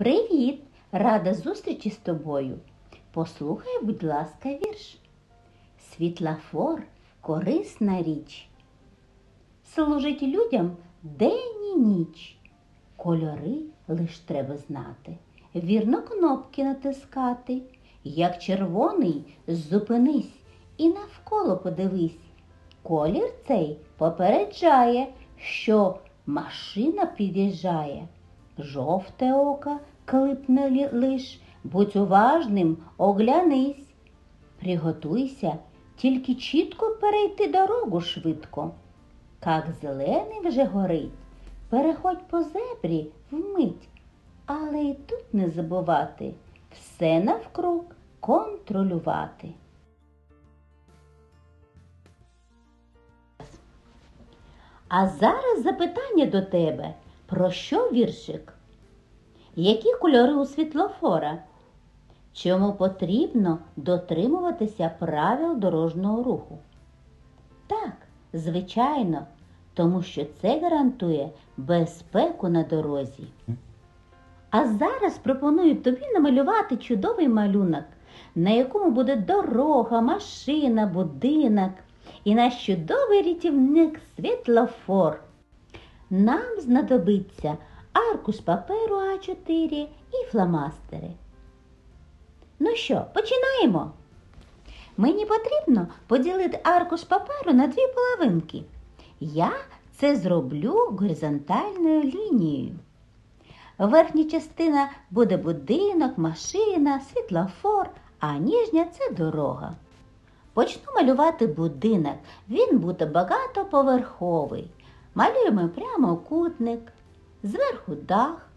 Привіт! Рада зустрічі з тобою. Послухай, будь ласка, вірш. Світлофор корисна річ. Служить людям день і ніч. Кольори лиш треба знати, вірно кнопки натискати. Як червоний, зупинись і навколо подивись. Колір цей попереджає, що машина під'їжджає. Жовте око клипне лиш, будь уважним, оглянись. Приготуйся, тільки чітко перейти дорогу швидко. Как зелений вже горить, переходь по зебрі вмить, але і тут не забувати все навкруг контролювати. А зараз запитання до тебе. Про що віршик? Які кольори у світлофора? Чому потрібно дотримуватися правил дорожнього руху? Так, звичайно, тому що це гарантує безпеку на дорозі. А зараз пропоную тобі намалювати чудовий малюнок, на якому буде дорога, машина, будинок і наш чудовий рятівник світлофор. Нам знадобиться аркуш паперу А4 і фломастери. Ну що, починаємо? Мені потрібно поділити аркуш паперу на дві половинки. Я це зроблю горизонтальною лінією. Верхня частина буде будинок, машина, світлофор, а ніжня це дорога. Почну малювати будинок. Він буде багатоповерховий. Малюємо прямокутник, зверху дах,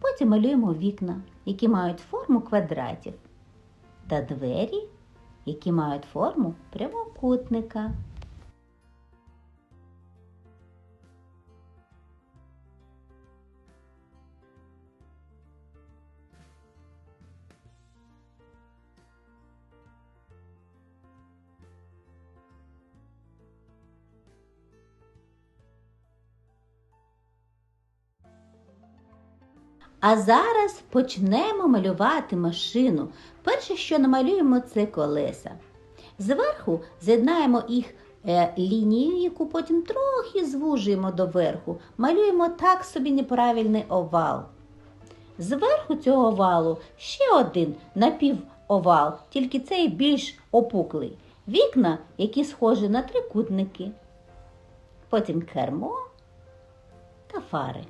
потім малюємо вікна, які мають форму квадратів, та двері, які мають форму прямокутника. А зараз почнемо малювати машину. Перше, що намалюємо, це колеса. Зверху з'єднаємо їх е, лінією, яку потім трохи звужуємо до верху. Малюємо так собі неправильний овал. Зверху цього овалу ще один напівовал, тільки цей більш опуклий. Вікна, які схожі на трикутники. Потім кермо та фари.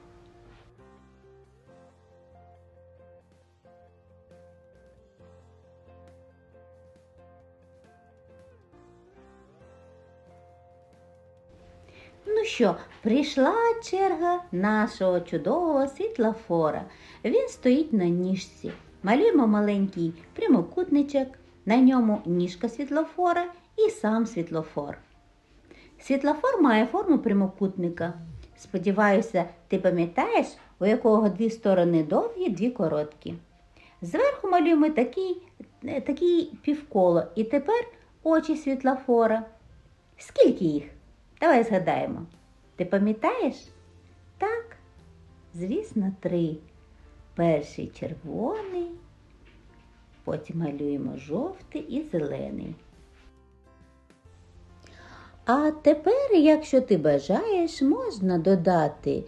Ну що, прийшла черга нашого чудового світлофора. Він стоїть на ніжці. Малюємо маленький прямокутничок, на ньому ніжка світлофора і сам світлофор. Світлофор має форму прямокутника. Сподіваюся, ти пам'ятаєш, у якого дві сторони довгі, дві короткі. Зверху малюємо такий, такий півколо. І тепер очі світлофора. Скільки їх? Давай згадаємо. Ти пам'ятаєш? Так, звісно, три. Перший червоний, потім малюємо жовтий і зелений. А тепер, якщо ти бажаєш, можна додати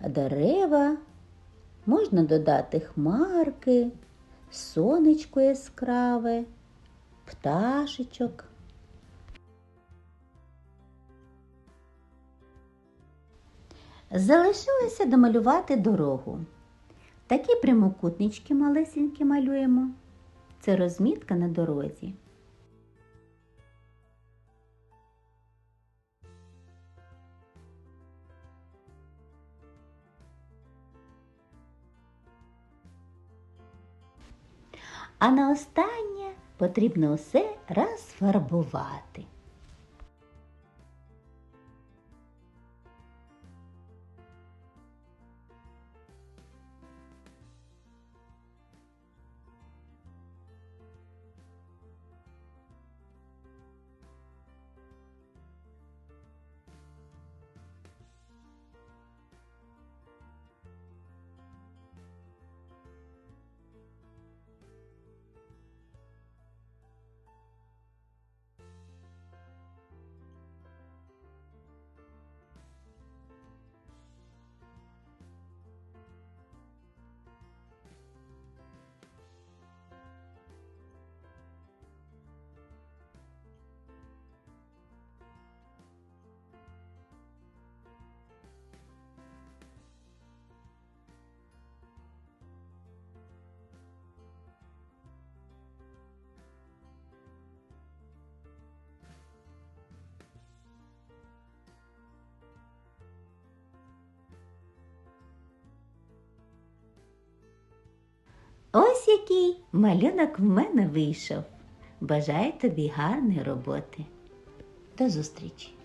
дерева, можна додати хмарки, сонечко яскраве, пташечок. Залишилося домалювати дорогу. Такі прямокутнички малесенькі малюємо. Це розмітка на дорозі. А на останнє потрібно усе розфарбувати. Ось який малюнок в мене вийшов. Бажаю тобі гарної роботи. До зустрічі!